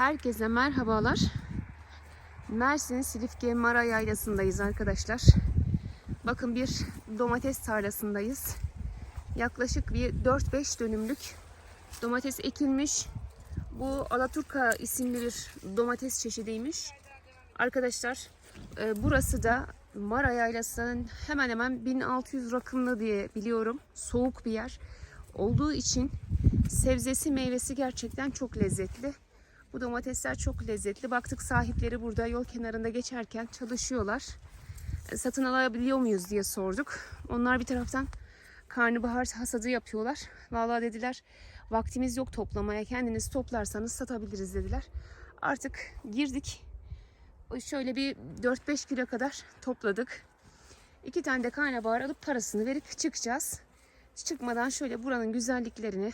Herkese merhabalar. Mersin Silifke Mara Yaylası'ndayız arkadaşlar. Bakın bir domates tarlasındayız. Yaklaşık bir 4-5 dönümlük domates ekilmiş. Bu Alaturka isimli bir domates çeşidiymiş. Arkadaşlar e, burası da Mara Yaylası'nın hemen hemen 1600 rakımlı diye biliyorum. Soğuk bir yer olduğu için sebzesi meyvesi gerçekten çok lezzetli. Bu domatesler çok lezzetli. Baktık sahipleri burada yol kenarında geçerken çalışıyorlar. E, Satın alabiliyor muyuz diye sorduk. Onlar bir taraftan karnabahar hasadı yapıyorlar. Vallahi dediler vaktimiz yok toplamaya. Kendiniz toplarsanız satabiliriz dediler. Artık girdik. Şöyle bir 4-5 kilo kadar topladık. İki tane de karnabahar alıp parasını verip çıkacağız. Çıkmadan şöyle buranın güzelliklerini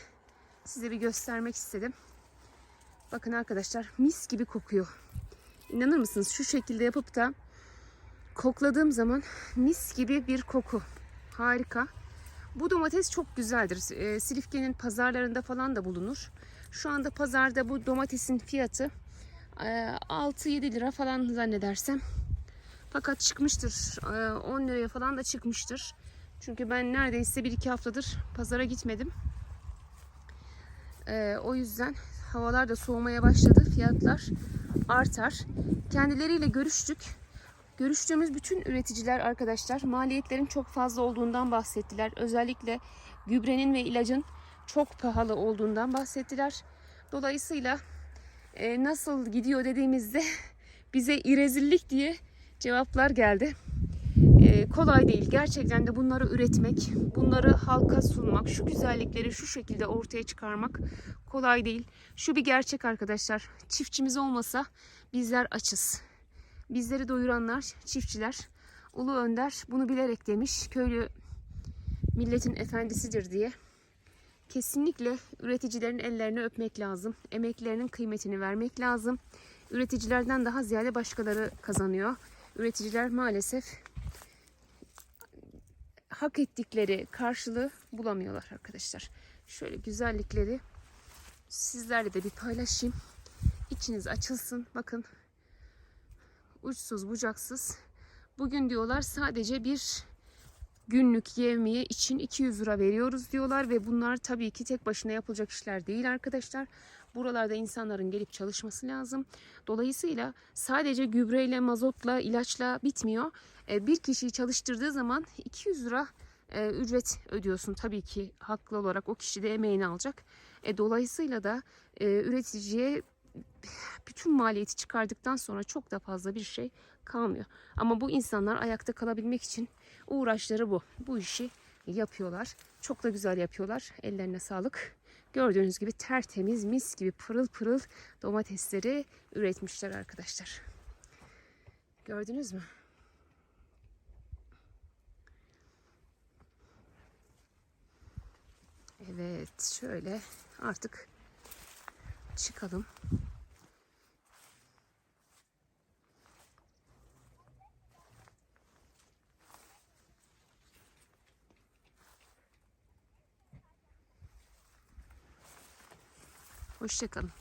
size bir göstermek istedim. Bakın arkadaşlar mis gibi kokuyor. İnanır mısınız şu şekilde yapıp da kokladığım zaman mis gibi bir koku. Harika. Bu domates çok güzeldir. E, Silifke'nin pazarlarında falan da bulunur. Şu anda pazarda bu domatesin fiyatı e, 6-7 lira falan zannedersem. Fakat çıkmıştır. E, 10 liraya falan da çıkmıştır. Çünkü ben neredeyse 1-2 haftadır pazara gitmedim. E, o yüzden havalar da soğumaya başladı. Fiyatlar artar. Kendileriyle görüştük. Görüştüğümüz bütün üreticiler arkadaşlar maliyetlerin çok fazla olduğundan bahsettiler. Özellikle gübrenin ve ilacın çok pahalı olduğundan bahsettiler. Dolayısıyla e, nasıl gidiyor dediğimizde bize irezillik diye cevaplar geldi. Kolay değil. Gerçekten de bunları üretmek, bunları halka sunmak, şu güzellikleri şu şekilde ortaya çıkarmak kolay değil. Şu bir gerçek arkadaşlar. Çiftçimiz olmasa bizler açız. Bizleri doyuranlar çiftçiler. Ulu Önder bunu bilerek demiş. Köylü milletin efendisidir diye. Kesinlikle üreticilerin ellerini öpmek lazım. Emeklerinin kıymetini vermek lazım. Üreticilerden daha ziyade başkaları kazanıyor. Üreticiler maalesef hak ettikleri karşılığı bulamıyorlar arkadaşlar. Şöyle güzellikleri sizlerle de bir paylaşayım. İçiniz açılsın. Bakın uçsuz bucaksız. Bugün diyorlar sadece bir günlük yevmiye için 200 lira veriyoruz diyorlar ve bunlar tabii ki tek başına yapılacak işler değil arkadaşlar. Buralarda insanların gelip çalışması lazım. Dolayısıyla sadece gübreyle, mazotla, ilaçla bitmiyor. E, Bir kişiyi çalıştırdığı zaman 200 lira e, ücret ödüyorsun. Tabii ki haklı olarak o kişi de emeğini alacak. E, dolayısıyla da üreticiye bütün maliyeti çıkardıktan sonra çok da fazla bir şey kalmıyor. Ama bu insanlar ayakta kalabilmek için uğraşları bu. Bu işi yapıyorlar. Çok da güzel yapıyorlar. Ellerine sağlık. Gördüğünüz gibi tertemiz, mis gibi pırıl pırıl domatesleri üretmişler arkadaşlar. Gördünüz mü? Evet, şöyle artık çıkalım. Hoşçakalın.